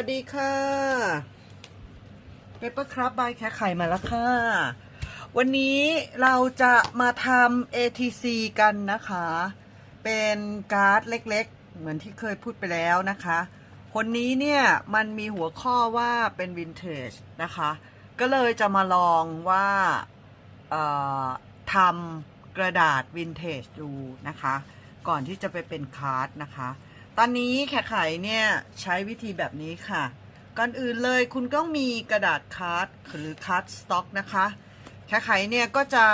วัสดีค่ะเปเปอร์ครับบายแค่ไข่มาแล้วค่ะ วันนี้เราจะมาทำ ATC กันนะคะ เป็นการ์ดเล็กๆ เหมือนที่เคยพูดไปแล้วนะคะ คนนี้เนี่ยมันมีหัวข้อว่าเป็นวินเทจนะคะ ก็เลยจะมาลองว่าทำกระดาษวินเทจดูนะคะ ก่อนที่จะไปเป็นการ์ดนะคะ ตอนนี้แขกไข่เนี่ยใช้วิธีแบบนี้ค่ะ ก่อนอื่นเลยคุณต้องมีกระดาษการ์ดหรือการ์ดสต็อกนะคะ แขกไข่เนี่ยก็จะ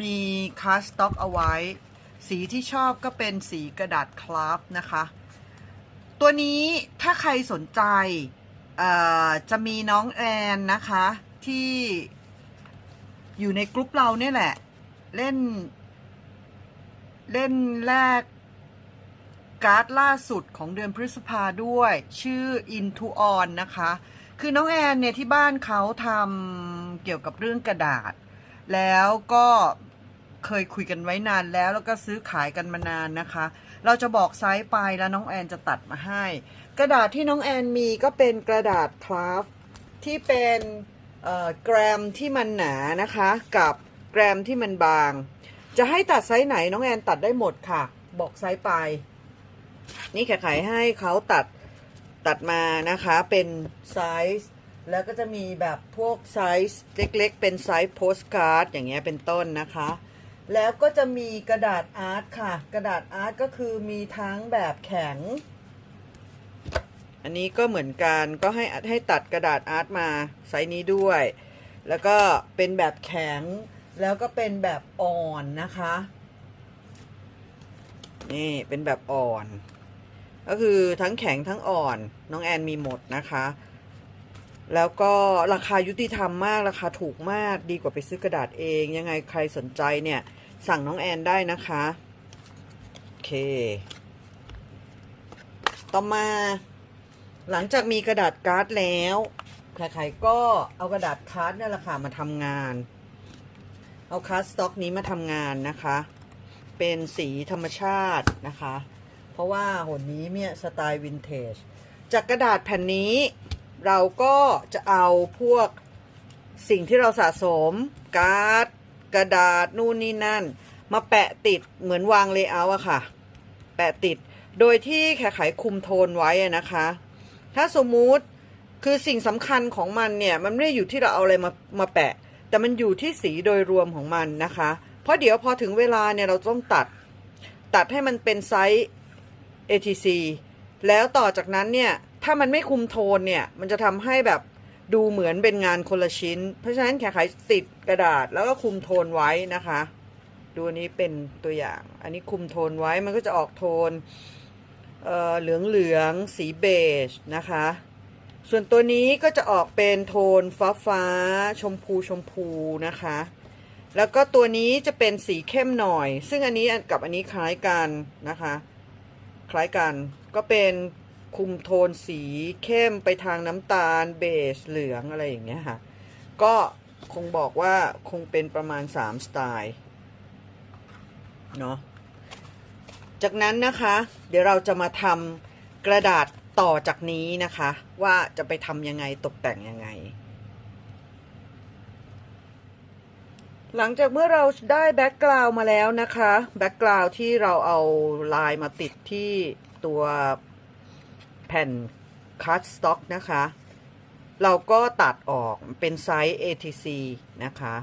มีการ์ดสต็อกเอาไว้ สีที่ชอบก็เป็นสีกระดาษคราฟนะคะ ตัวนี้ถ้าใครสนใจจะมีน้องแอนนะคะที่อยู่ในกลุ่มเราเนี่ยแหละ เล่น เล่นแรก การ์ดล่าสุดของเดือนพฤษภาด้วย ชื่อ Into On นะคะ คือน้องแอนเนี่ยที่บ้านเขาทำเกี่ยวกับเรื่องกระดาษ แล้วก็เคยคุยกันไว้นานแล้วแล้วก็ซื้อขายกันมานานนะคะ เราจะบอกไซส์ไปแล้วน้องแอนจะตัดมาให้ กระดาษที่น้องแอนมีก็เป็นกระดาษคราฟที่เป็นแกรมที่มันหนานะคะ กับแกรมที่มันบาง จะให้ตัดไซส์ไหนน้องแอนตัดได้หมดค่ะ บอกไซส์ไป นี่แขกขายให้เขาตัดตัดมานะคะเป็นไซส์แล้วก็จะมีแบบพวกไซส์เล็กๆ เป็นไซส์โพสการ์ดอย่างเงี้ยเป็นต้นนะคะ แล้วก็จะมีกระดาษอาร์ตค่ะ กระดาษอาร์ตก็คือมีทั้งแบบแข็ง อันนี้ก็เหมือนกันก็ให้ให้ตัดกระดาษอาร์ตมาไซส์นี้ด้วย แล้วก็เป็นแบบแข็งแล้วก็เป็นแบบอ่อนนะคะ นี่เป็นแบบอ่อน ก็คือทั้งแข็งทั้งอ่อนน้องแอนมีหมดนะคะ แล้วก็ราคายุติธรรมมากราคาถูกมากดีกว่าไปซื้อกระดาษเอง ยังไงใครสนใจเนี่ย สั่งน้องแอนได้นะคะโอเค ต่อมาหลังจากมีกระดาษการ์ดแล้วใครๆก็เอากระดาษการ์ดเนี่ยแหละค่ะมาทำงาน เอาการ์ดสต็อกนี้มาทำงานนะคะ เป็นสีธรรมชาตินะคะ เพราะว่าหนนี้เนี่ยสไตล์วินเทจ จากกระดาษแผ่นนี้เราก็จะเอาพวกสิ่งที่เราสะสม การ์ด กระดาษ นู่นนี่นั่น มาแปะติดเหมือนวางเลเยอร์อะค่ะ แปะติดโดยที่แขไขคุมโทนไว้นะคะ ถ้าสมมุติคือสิ่งสำคัญของมันเนี่ย มันไม่ได้อยู่ที่เราเอาอะไรมามาแปะ แต่มันอยู่ที่สีโดยรวมของมันนะคะ เพราะเดี๋ยวพอถึงเวลาเนี่ยเราต้องตัด ตัดให้มันเป็นไซส์ ATC แล้วต่อจากนั้นเนี่ยถ้ามันไม่คุมโทนเนี่ยมันจะทำให้แบบดูเหมือนเป็นงานคนละชิ้น เพราะฉะนั้นแขไขติดกระดาษแล้วก็คุมโทนไว้นะคะ ดูอันนี้เป็นตัวอย่าง อันนี้คุมโทนไว้มันก็จะออกโทนเอ่อเหลืองเหลืองๆสีเบจนะคะ ส่วนตัวนี้ก็จะออกเป็นโทนฟ้าฟ้าๆชมพูชมพูนะคะ แล้วก็ตัวนี้จะเป็นสีเข้มหน่อย ซึ่งอันนี้กับอันนี้คล้ายกันนะคะ คล้ายกัน ก็เป็นคุมโทนสีเข้มไปทางน้ำตาลเบจเหลืองอะไรอย่างเงี้ยค่ะ ก็คงบอกว่าคงเป็นประมาณ 3 สไตล์เนาะจากนั้นนะคะ เดี๋ยวเราจะมาทำกระดาษต่อจากนี้นะคะ ว่าจะไปทำยังไงตกแต่งยังไง หลังจากเมื่อเราได้แบ็กกราวมาแล้วนะคะแบ็กกราวที่เราเอาลายมาติดที่ตัวแผ่นคัตสต็อกนะคะ เราก็ตัดออกเป็นไซส์ ATC นะคะ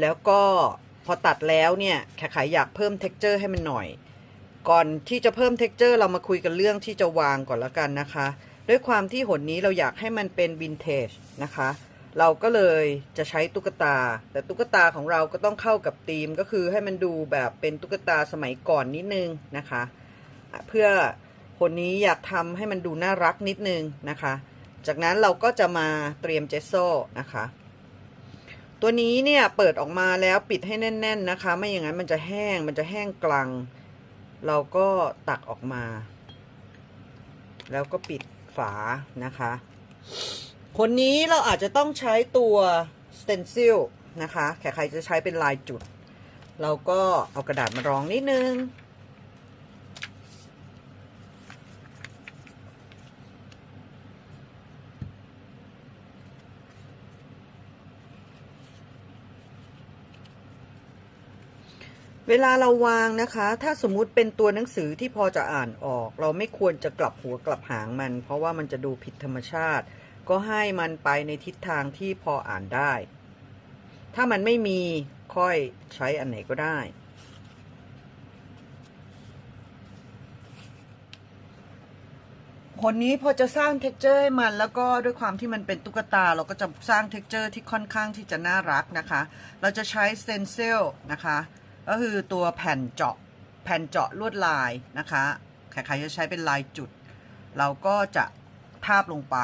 แล้วก็พอตัดแล้วเนี่ยแขกขายอยากเพิ่ม texture ให้มันหน่อย ก่อนที่จะเพิ่ม texture เรามาคุยกันเรื่องที่จะวางก่อนล้วกันนะคะ ด้วยความที่หนนี้เราอยากให้มันเป็นวินเทจนะคะ เราก็เลยจะใช้ตุ๊กตา แต่ตุ๊กตาของเราก็ต้องเข้ากับธีมก็คือให้มันดูแบบเป็นตุ๊กตาสมัยก่อนนิดนึงนะคะ เพื่อคนนี้อยากทำให้มันดูน่ารักนิดนึงนะคะ จากนั้นเราก็จะมาเตรียมเจสโซ่นะคะ ตัวนี้เนี่ยเปิดออกมาแล้วปิดให้แน่น ๆนะคะ ไม่อย่างนั้นมันจะแห้งมันจะแห้งกลัง เราก็ตักออกมา แล้วก็ปิดฝานะคะ คนนี้เราอาจจะต้องใช้ตัวสเตนซิลนะคะใครๆจะใช้เป็นลายจุด เราก็เอากระดาษมารองนิดนึง เวลาเราวางนะคะ ถ้าสมมุติเป็นตัวหนังสือที่พอจะอ่านออก เราไม่ควรจะกลับหัวกลับหางมัน เพราะว่ามันจะดูผิดธรรมชาติ ก็ให้มันไปในทิศทางที่พออ่านได้ ถ้ามันไม่มีค่อยใช้อันไหนก็ได้คนนี้พอจะสร้างเท็กเจอร์ให้มันแล้วก็ด้วยความที่มันเป็นตุ๊กตา เราก็จะสร้างเท็กเจอร์ที่ค่อนข้างที่จะน่ารักนะคะ เราจะใช้สเตนเซลนะคะ ก็คือตัวแผ่นเจาะแผ่นเจาะลวดลายนะคะใครๆจะใช้เป็นลายจุด เราก็จะทาบลงไป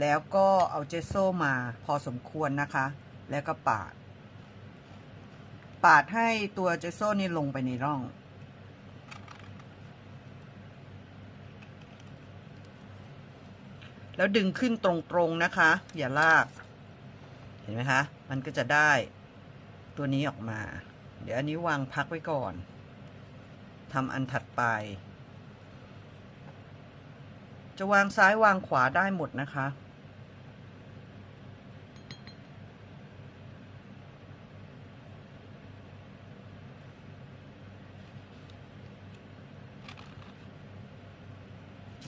แล้วก็เอาเจสโซมาพอสมควรนะคะ แล้วก็ปาด ปาดให้ตัวเจสโซนี่ลงไปในร่อง แล้วดึงขึ้นตรงๆนะคะ อย่าลาก เห็นไหมคะ มันก็จะได้ตัวนี้ออกมา เดี๋ยวอันนี้วางพักไว้ก่อนทำอันถัดไป จะวางซ้ายวางขวาได้หมดนะคะ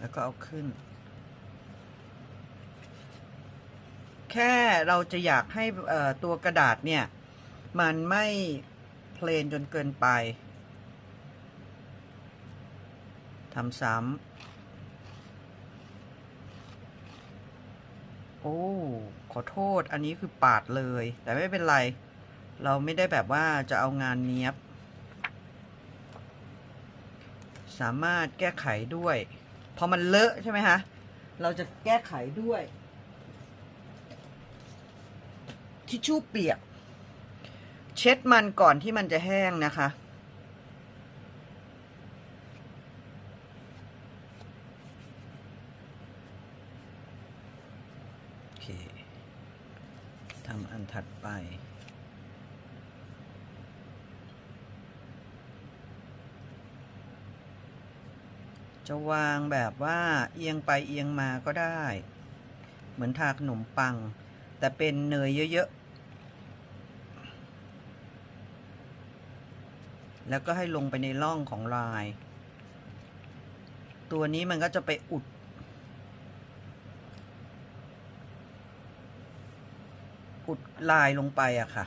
แล้วก็เอาขึ้น แค่เราจะอยากให้ตัวกระดาษเนี่ย มันไม่เพลนจนเกินไปทำซ้ำโอ้ ขอโทษ อันนี้คือปาดเลย แต่ไม่เป็นไร เราไม่ได้แบบว่าจะเอางานเนี้ยบ สามารถแก้ไขด้วย พอมันเลอะใช่ไหมคะเราจะแก้ไขด้วย ทิชชู่เปียก เช็ดมันก่อนที่มันจะแห้งนะคะโอเคทำอันถัดไป จะวางแบบว่าเอียงไปเอียงมาก็ได้ เหมือนทาขนมปัง แต่เป็นเนยเยอะๆ แล้วก็ให้ลงไปในร่องของลาย ตัวนี้มันก็จะไปอุดอุดลายลงไปอะค่ะ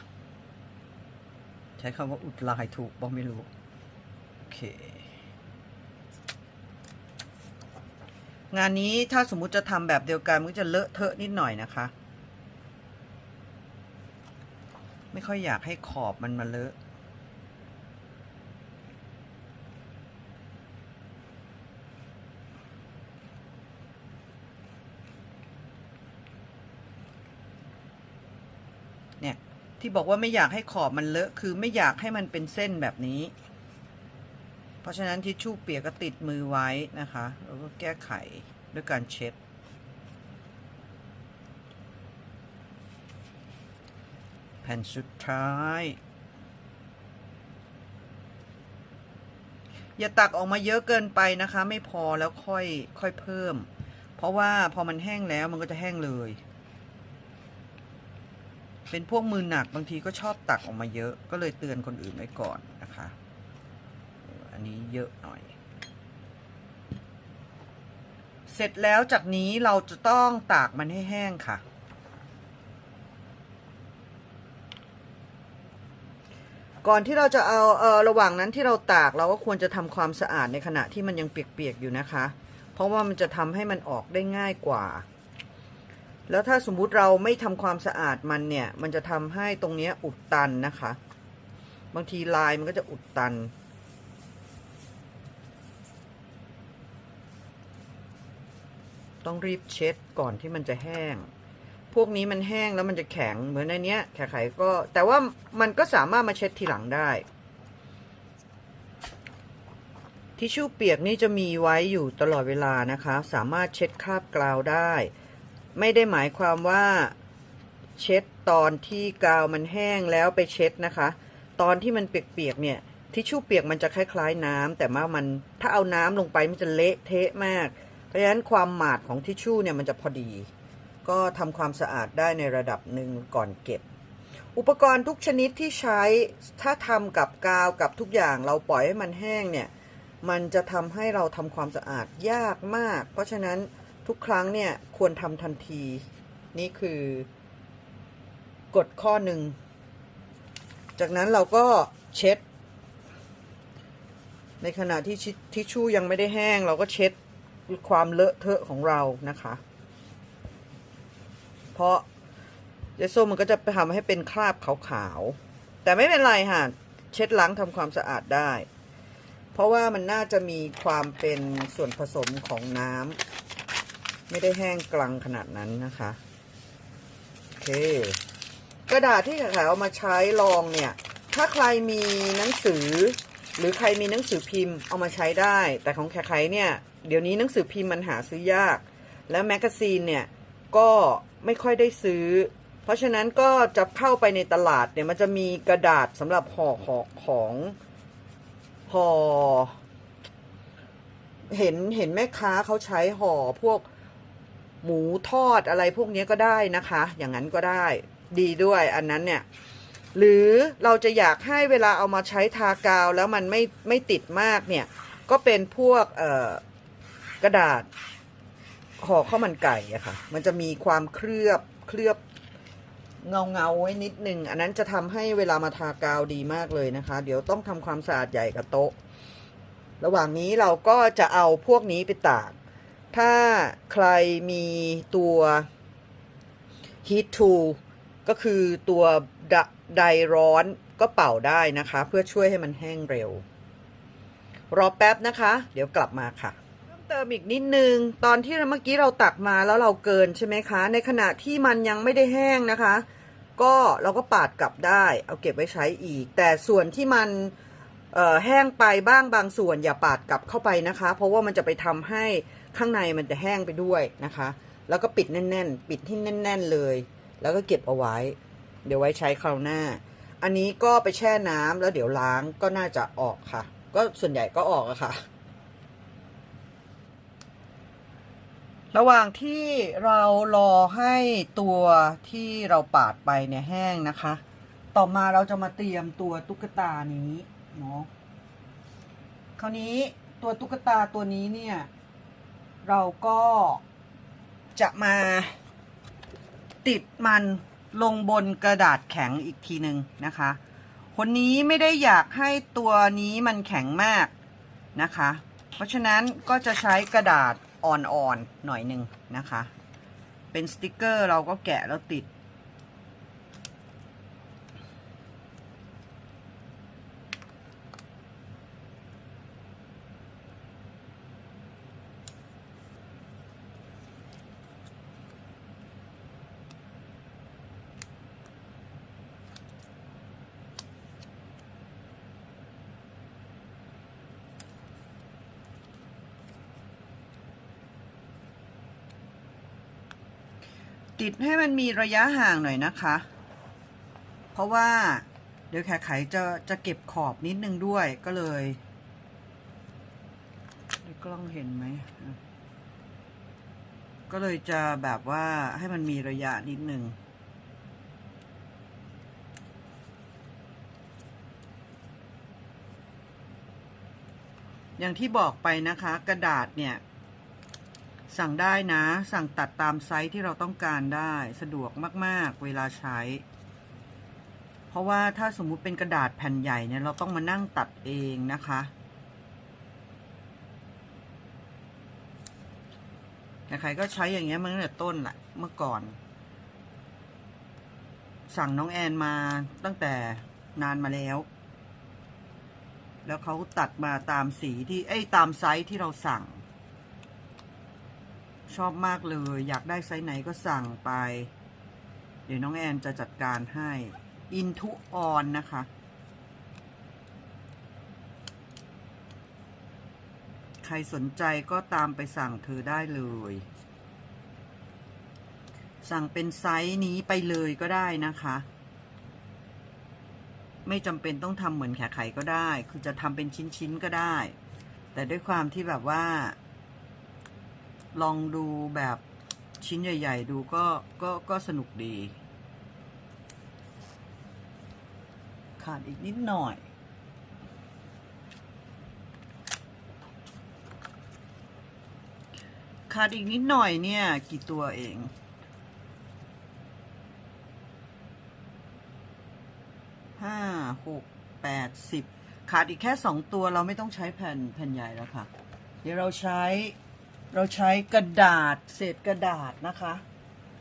ใช้คำว่าอุดลายถูกบอกไม่รู้ โอเค งานนี้ถ้าสมมุติจะทำแบบเดียวกันมันก็จะเลอะเทอะนิดหน่อยนะคะ ไม่ค่อยอยากให้ขอบมันมาเลอะเนี่ยที่บอกว่าไม่อยากให้ขอบมันเลอะคือไม่อยากให้มันเป็นเส้นแบบนี้ ราะฉะนั้นทิชชู่เปียกก็ติดมือไว้นะคะแล้วก็แก้ไขด้วยการเช็ด แผ่นสุดท้าย อย่าตักออกมาเยอะเกินไปนะคะ ไม่พอแล้วค่อยค่อยเพิ่ม เพราะว่าพอมันแห้งแล้วมันก็จะแห้งเลย เป็นพวกมือหนักบางทีก็ชอบตักออกมาเยอะ ก็เลยเตือนคนอื่นไว้ก่อนนะคะ อันนี้เยอะหน่อย เสร็จแล้วจากนี้เราจะต้องตากมันให้แห้งค่ะ ก่อนที่เราจะเอาเออระหว่างนั้นที่เราตากเราก็ควรจะทำความสะอาดในขณะที่มันยังเปียกๆอยู่นะคะ เพราะว่ามันจะทำให้มันออกได้ง่ายกว่าแล้วถ้าสมมุติเราไม่ทำความสะอาดมันเนี่ย มันจะทำให้ตรงเนี้ยอุดตันนะคะ บางทีลายมันก็จะอุดตัน ต้องรีบเช็ดก่อนที่มันจะแห้ง พวกนี้มันแห้งแล้วมันจะแข็งเหมือนในเนี้ยแขายๆก็ แต่ว่ามันก็สามารถมาเช็ดทีหลังได้ ทิชชู่เปียกนี่จะมีไว้อยู่ตลอดเวลานะคะ สามารถเช็ดคราบกราวได้ ไม่ได้หมายความว่าเช็ดตอนที่กาวมันแห้งแล้วไปเช็ดนะคะ ตอนที่มันเปียกๆเนี่ยทิชชู่เปียกมันจะคล้ายๆน้ำแต่ว่ามันถ้าเอาน้ำลงไปมันจะเละเทะมาก ราะฉะนั้นความหมาดของทิชชู่เนี่ยมันจะพอดี ก็ทำความสะอาดได้ในระดับหนึ่งก่อนเก็บ อุปกรณ์ทุกชนิดที่ใช้ถ้าทำกับกาวกับทุกอย่างเราปล่อยให้มันแห้งเนี่ยมันจะทำให้เราทำความสะอาดยากมาก เพราะฉะนั้นทุกครั้งเนี่ยควรทำทันที นี่คือกฎข้อหนึ่ง จากนั้นเราก็เช็ด ในขณะที่ทิชชู่ยังไม่ได้แห้ง เราก็เช็ด ความเลอะเทอะของเรานะคะ เพราะเยสโซมันก็จะไปทำให้เป็นคราบขาวๆ แต่ไม่เป็นไรค่ะ เช็ดล้างทำความสะอาดได้ เพราะว่ามันน่าจะมีความเป็นส่วนผสมของน้ำไม่ได้แห้งกลังขนาดนั้นนะคะโอเค กระดาษที่ขายเอามาใช้ลองเนี่ย ถ้าใครมีหนังสือ หรือใครมีหนังสือพิมพ์เอามาใช้ได้ แต่ของใครเนี่ย เดี๋ยวนี้หนังสือพิมพ์มันหาซื้อยาก แล้วแมกกาซีนเนี่ยก็ไม่ค่อยได้ซื้อ เพราะฉะนั้นก็จะเข้าไปในตลาดเนี่ยมันจะมีกระดาษสำหรับห่อของของห่อเห็นเห็นแม่ค้าเขาใช้ห่อพวกหมูทอดอะไรพวกนี้ก็ได้นะคะ อย่างนั้นก็ได้ดีด้วยอันนั้นเนี่ย หรือเราจะอยากให้เวลาเอามาใช้ทากาวแล้วมันไม่ไม่ติดมากเนี่ย ก็เป็นพวกเอ่อ กระดาษห่อข้าวมันไก่อะค่ะ มันจะมีความเคลือบเคลือบเงาเงาไว้นิดนึง อันนั้นจะทำให้เวลามาทากาวดีมากเลยนะคะ เดี๋ยวต้องทำความสะอาดใหญ่กับโต๊ะ ระหว่างนี้เราก็จะเอาพวกนี้ไปตาก ถ้าใครมีตัว heat tool ก็คือตัวไดร้อนก็เป่าได้นะคะ เพื่อช่วยให้มันแห้งเร็ว รอแป๊บนะคะ เดี๋ยวกลับมาค่ะ เติมอีกนิดนึง ตอนที่เมื่อกี้เราตักมาแล้วเราเกินใช่ไหมคะ ในขณะที่มันยังไม่ได้แห้งนะคะ ก็เราก็ปาดกลับได้ เอาเก็บไว้ใช้อีก แต่ส่วนที่มันแห้งไปบ้างบางส่วนอย่าปาดกลับเข้าไปนะคะ เพราะว่ามันจะไปทำให้ข้างในมันจะแห้งไปด้วยนะคะ แล้วก็ปิดแน่น ๆ ปิดที่แน่น ๆเลย แล้วก็เก็บเอาไว้ เดี๋ยวไว้ใช้คราวหน้า อันนี้ก็ไปแช่น้ำแล้วเดี๋ยวล้างก็น่าจะออกค่ะ ก็ส่วนใหญ่ก็ออกอะค่ะ ระหว่างที่เรารอให้ตัวที่เราปาดไปเนี่ยแห้งนะคะ ต่อมาเราจะมาเตรียมตัวตุ๊กตานี้เนาะคราวนี้ตัวตุ๊กตาตัวนี้เนี่ย เราก็จะมาติดมันลงบนกระดาษแข็งอีกทีหนึ่งนะคะ คนนี้ไม่ได้อยากให้ตัวนี้มันแข็งมากนะคะ เพราะฉะนั้นก็จะใช้กระดาษ อ่อนๆหน่อยหนึ่งนะคะ เป็นสติกเกอร์เราก็แกะแล้วติด ติดให้มันมีระยะห่างหน่อยนะคะ เพราะว่าเดี๋ยวแขกไขจะจะเก็บขอบนิดนึงด้วยก็เลยในกล้องเห็นไหม ก็เลยจะแบบว่าให้มันมีระยะนิดนึงอย่างที่บอกไปนะคะ กระดาษเนี่ย สั่งได้นะ สั่งตัดตามไซส์ที่เราต้องการได้สะดวกมาก ๆ เวลาใช้ เพราะว่าถ้าสมมุติเป็นกระดาษแผ่นใหญ่เนี่ยเราต้องมานั่งตัดเองนะคะใครก็ใช้อย่างเงี้ยมาตั้งแต่ต้นแหละเมื่อก่อน สั่งน้องแอนมาตั้งแต่นานมาแล้ว แล้วเขาตัดมาตามสีที่ เอ้ยตามไซส์ที่เราสั่ง ชอบมากเลย อยากได้ไซส์ไหนก็สั่งไป เดี๋ยวน้องแอนจะจัดการให้ Into On นะคะ ใครสนใจก็ตามไปสั่งเธอได้เลย สั่งเป็นไซส์นี้ไปเลยก็ได้นะคะ ไม่จำเป็นต้องทำเหมือนแขกไข่ก็ได้ คือจะทำเป็นชิ้นๆก็ได้ แต่ด้วยความที่แบบว่า ลองดูแบบชิ้นใหญ่ ๆ ดูก็ก็ก็สนุกดี ขาดอีกนิดหน่อย ขาดอีกนิดหน่อยเนี่ย กี่ตัวเองห้าหกแปดสิบขาดอีกแค่สองตัวเราไม่ต้องใช้แผ่นแผ่นใหญ่แล้วค่ะ เดี๋ยวเราใช้ เราใช้กระดาษเศษกระดาษนะคะ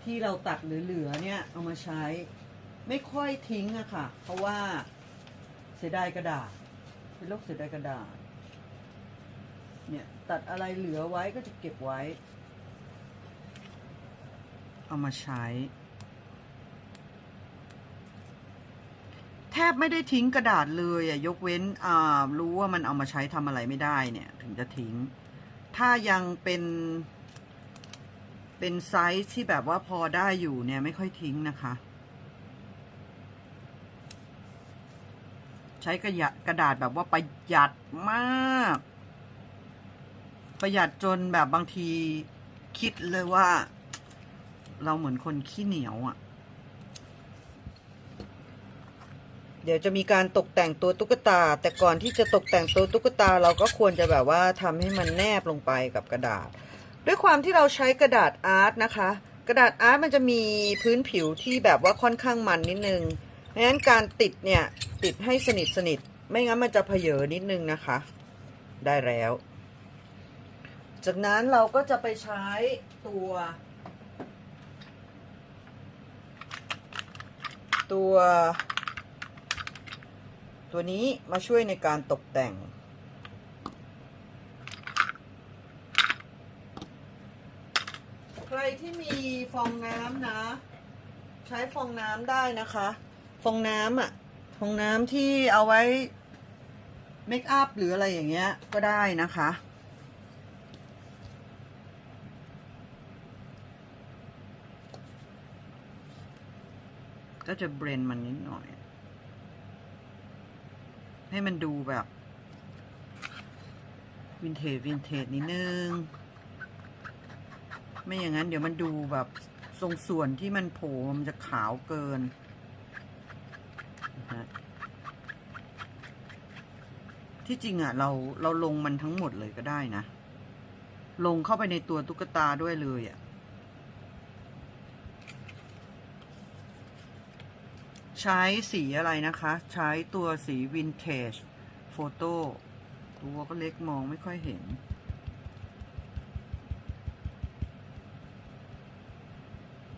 ที่เราตัดเหลือๆเนี่ยเอามาใช้ไม่ค่อยทิ้งอะค่ะ เพราะว่าเสียดายกระดาษเป็นโรคเสียดายกระดาษ เนี่ยตัดอะไรเหลือไว้ก็จะเก็บไว้ เอามาใช้ แทบไม่ได้ทิ้งกระดาษเลยอะยกเว้นอ่ารู้ว่ามันเอามาใช้ทำอะไรไม่ได้เนี่ย ถึงจะทิ้ง ถ้ายังเป็น เป็นไซส์ที่แบบว่าพอได้อยู่เนี่ยไม่ค่อยทิ้งนะคะ ใช้กระยะกระดาษแบบว่าประหยัดมาก ประหยัดจนแบบบางทีคิดเลยว่า เราเหมือนคนขี้เหนียวอะ่ะ เดี๋ยวจะมีการตกแต่งตัวตุ๊กตา แต่ก่อนที่จะตกแต่งตัวตุ๊กตา เราก็ควรจะแบบว่าทำให้มันแนบลงไปกับกระดาษ ด้วยความที่เราใช้กระดาษอาร์ตนะคะ กระดาษอาร์ตมันจะมีพื้นผิวที่แบบว่าค่อนข้างมันนิดนึงเพราะฉะนั้นการติดเนี่ยติดให้สนิทสนิทไม่งั้นมันจะเพเยอนิดนึงนะคะ ได้แล้ว จากนั้นเราก็จะไปใช้ตัวตัว ตัวนี้มาช่วยในการตกแต่ง ใครที่มีฟองน้ำนะ ใช้ฟองน้ำได้นะคะ ฟองน้ำอะ ฟองน้ำที่เอาไว้เมคอัพหรืออะไรอย่างเงี้ยก็ได้นะคะก็จะเบรนมันนิดหน่อย ให้มันดูแบบวินเทจวินเทจนิดนึง ไม่อย่างนั้นเดี๋ยวมันดูแบบทรงส่วนที่มันโผล่มันจะขาวเกินนะที่จริงอะเราเราลงมันทั้งหมดเลยก็ได้นะ ลงเข้าไปในตัวตุ๊กตาด้วยเลยอะ ใช้สีอะไรนะคะ ใช้ตัวสีวินเทจโฟโต้ตัวก็เล็กมองไม่ค่อยเห็น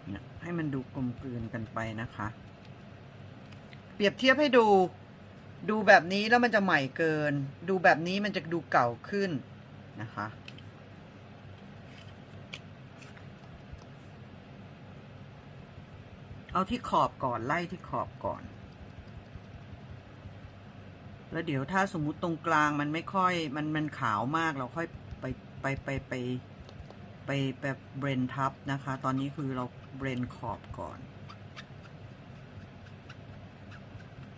เนี่ยให้มันดูกลมกลืนกันไปนะคะ เปรียบเทียบให้ดู ดูแบบนี้แล้วมันจะใหม่เกิน ดูแบบนี้มันจะดูเก่าขึ้นนะคะ เอาที่ขอบก่อนไล่ที่ขอบก่อน แล้วเดี๋ยวถ้าสมมุติตรงกลางมันไม่ค่อยมันมันขาวมากเราค่อยไปไปไปไปไปแบบเบรนทับนะคะ ตอนนี้คือเราเบรนขอบก่อน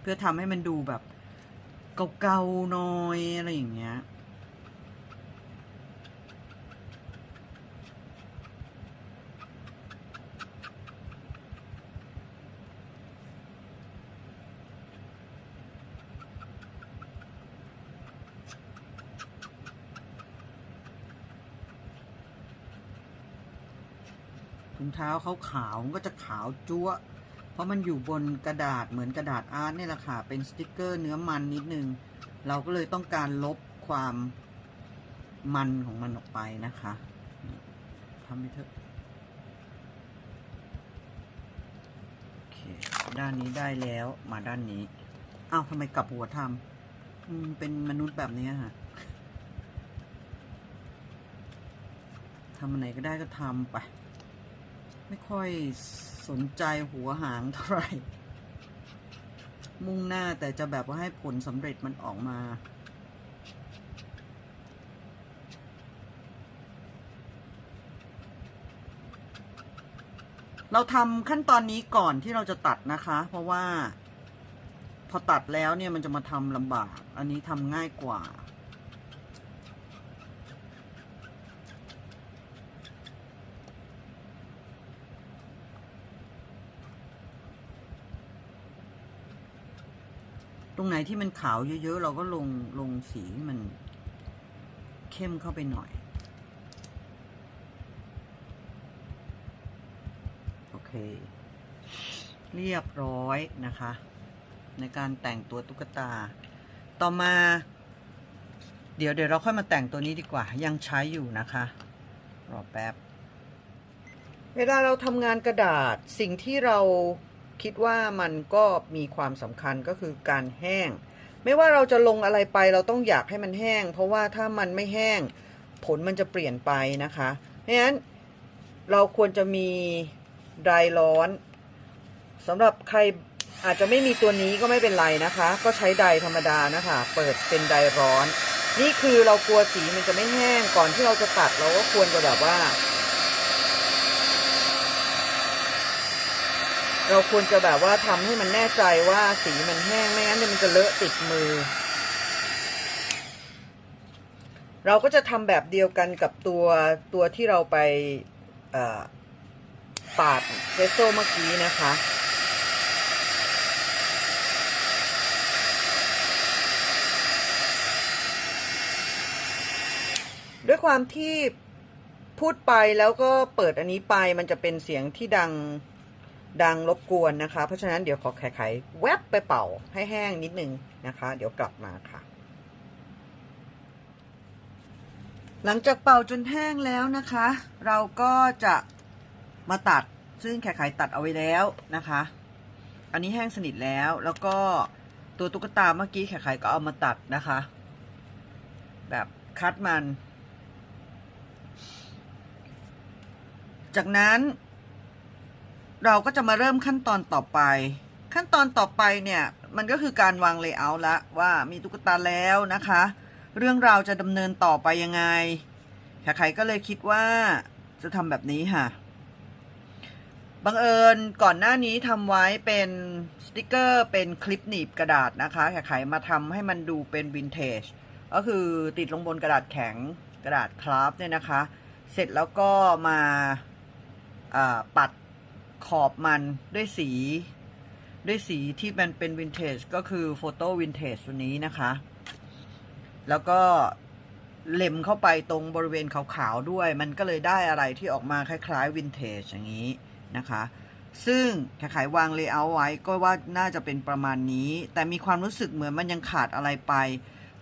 เพื่อทำให้มันดูแบบเก่าๆหน่อยอะไรอย่างเงี้ย ท้าเขาขาวมันก็จะขาวจั๊วเพราะมันอยู่บนกระดาษเหมือนกระดาษอาร์ตเนี่ยแหละค่ะ เป็นสติกเกอร์เนื้อมันนิดนึง เราก็เลยต้องการลบความมันของมันออกไปนะคะทำไปเถอะโอเค ด้านนี้ได้แล้วมาด้านนี้อ้าวทำไมกลับหัวทำเป็นมนุษย์แบบนี้ฮะทำอันไหนก็ได้ก็ทำไป ไม่ค่อยสนใจหัวหางเท่าไหร่ มุ่งหน้าแต่จะแบบว่าให้ผลสำเร็จมันออกมาเราทำขั้นตอนนี้ก่อนที่เราจะตัดนะคะ เพราะว่า พอตัดแล้วเนี่ยมันจะมาทำลำบาก อันนี้ทำง่ายกว่า รงไหนที่มันขาวเยอะๆ เราก็ลงลงสีให้มันเข้มเข้าไปหน่อย โอเค เรียบร้อยนะคะ ในการแต่งตัวตุ๊กตา ต่อมา เดี๋ยวเดี๋ยวเราค่อยมาแต่งตัวนี้ดีกว่า ยังใช้อยู่นะคะ รอแป๊บ เวลาเราทำงานกระดาษสิ่งที่เรา คิดว่ามันก็มีความสำคัญก็คือการแห้ง ไม่ว่าเราจะลงอะไรไปเราต้องอยากให้มันแห้ง เพราะว่าถ้ามันไม่แห้ง ผลมันจะเปลี่ยนไปนะคะเพราะฉะนั้นเราควรจะมีไดร์ร้อนสำหรับใครอาจจะไม่มีตัวนี้ก็ไม่เป็นไรนะคะ ก็ใช้ไดร์ธรรมดานะคะ เปิดเป็นไดร์ร้อน นี่คือเรากลัวสีมันจะไม่แห้งก่อนที่เราจะตัดเราก็ควรจะแบบว่า เราควรจะแบบว่าทำให้มันแน่ใจว่าสีมันแห้งไม่งั้นเดี๋ยมันจะเลอะติดมือ เราก็จะทำแบบเดียวกันกับตัวตัวที่เราไปปาดเฟสโซเมื่อกี้นะคะด้วยความที่พูดไปแล้วก็เปิดอันนี้ไปมันจะเป็นเสียงที่ดัง ดังรบกวนนะคะ เพราะฉะนั้นเดี๋ยวขอไขๆแวบไปเป่าให้แห้งนิดนึงนะคะ เดี๋ยวกลับมาค่ะ หลังจากเป่าจนแห้งแล้วนะคะ เราก็จะมาตัดซึ่งไขๆตัดเอาไว้แล้วนะคะ อันนี้แห้งสนิทแล้วแล้วก็ตัวตุ๊กตาเมื่อกี้ไขๆก็เอามาตัดนะคะ แบบคัดมัน จากนั้น เราก็จะมาเริ่มขั้นตอนต่อไป ขั้นตอนต่อไปเนี่ยมันก็คือการวางเลเยอร์ละว่ามีตุ๊กตาแล้วนะคะ เรื่องราวจะดำเนินต่อไปยังไงใครๆก็เลยคิดว่าจะทำแบบนี้ค่ะบังเอิญก่อนหน้านี้ทำไว้เป็นสติกเกอร์เป็นคลิปหนีบกระดาษนะคะใครๆมาทำให้มันดูเป็นวินเทจก็คือติดลงบนกระดาษแข็งกระดาษคราฟเนี่ยนะคะ เสร็จแล้วก็มาาปัด ขอบมันด้วยสี ด้วยสีที่มันเป็นวินเทจก็คือโฟโต้วินเทจตัวนี้นะคะ แล้วก็เล็มเข้าไปตรงบริเวณขาวๆด้วย มันก็เลยได้อะไรที่ออกมาคล้ายๆวินเทจอย่างนี้นะคะ ซึ่งขขายวางเลเยอร์ไว้ก็ว่าน่าจะเป็นประมาณนี้ แต่มีความรู้สึกเหมือนมันยังขาดอะไรไป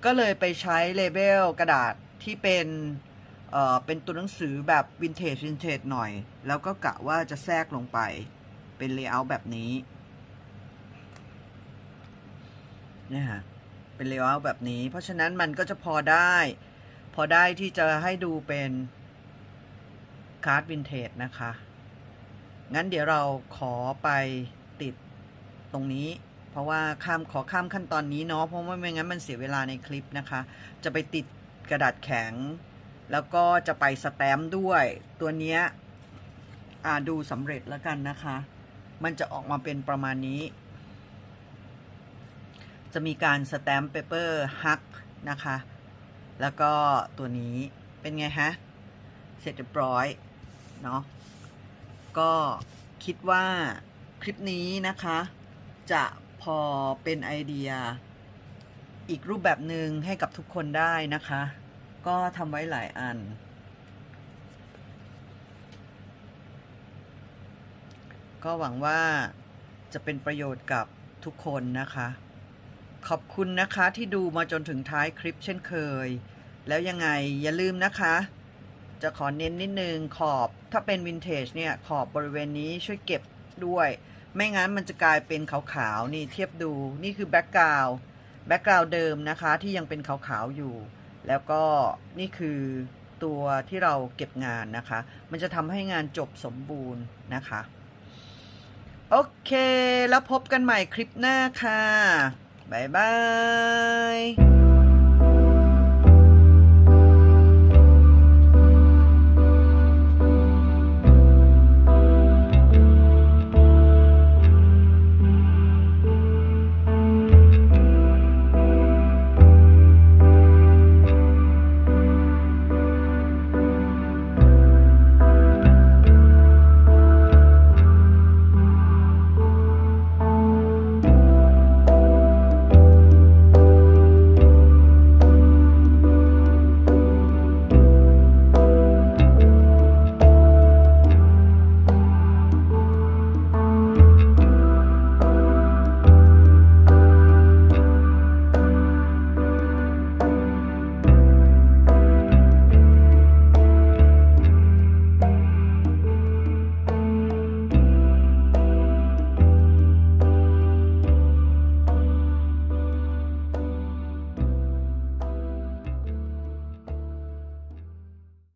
ก็เลยไปใช้เลเบลกระดาษที่เป็น เอ่อเป็นตัวหนังสือแบบวินเทจวินเทจหน่อย แล้วก็กะว่าจะแทรกลงไปเป็นเลเยอร์แบบนี้เนี่ยฮะเป็นเลเยอร์แบบนี้ เพราะฉะนั้นมันก็จะพอได้ พอได้ที่จะให้ดูเป็นการ์ดวินเทจนะคะ งั้นเดี๋ยวเราขอไปติดตรงนี้ เพราะว่าข้ามขอข้ามขั้นตอนนี้เนาะเพราะว่าไม่งั้นมันเสียเวลาในคลิปนะคะ จะไปติดกระดาษแข็ง แล้วก็จะไปสแตมป์ด้วย ตัวเนี้ยดูสำเร็จแล้วกันนะคะ มันจะออกมาเป็นประมาณนี้ จะมีการสแตมป์เปเปอร์ฮักนะคะ แล้วก็ตัวนี้เป็นไงฮะ เสร็จเรียบร้อย เนาะ ก็คิดว่าคลิปนี้นะคะ จะพอเป็นไอเดีย อีกรูปแบบหนึ่งให้กับทุกคนได้นะคะ ก็ทำไว้หลายอัน ก็หวังว่าจะเป็นประโยชน์กับทุกคนนะคะ ขอบคุณนะคะที่ดูมาจนถึงท้ายคลิปเช่นเคย แล้วยังไงอย่าลืมนะคะ จะขอเน้นนิดนึงขอบถ้าเป็นวินเทจเนี่ย ขอบบริเวณนี้ช่วยเก็บด้วย ไม่งั้นมันจะกลายเป็นขาวๆ นี่เทียบดูนี่คือแบ็กกราวด์แบ็กกราวด์เดิมนะคะที่ยังเป็นขาวๆ อยู่ แล้วก็นี่คือตัวที่เราเก็บงานนะคะ มันจะทำให้งานจบสมบูรณ์นะคะ โอเค แล้วพบกันใหม่คลิปหน้าค่ะ บ๊ายบาย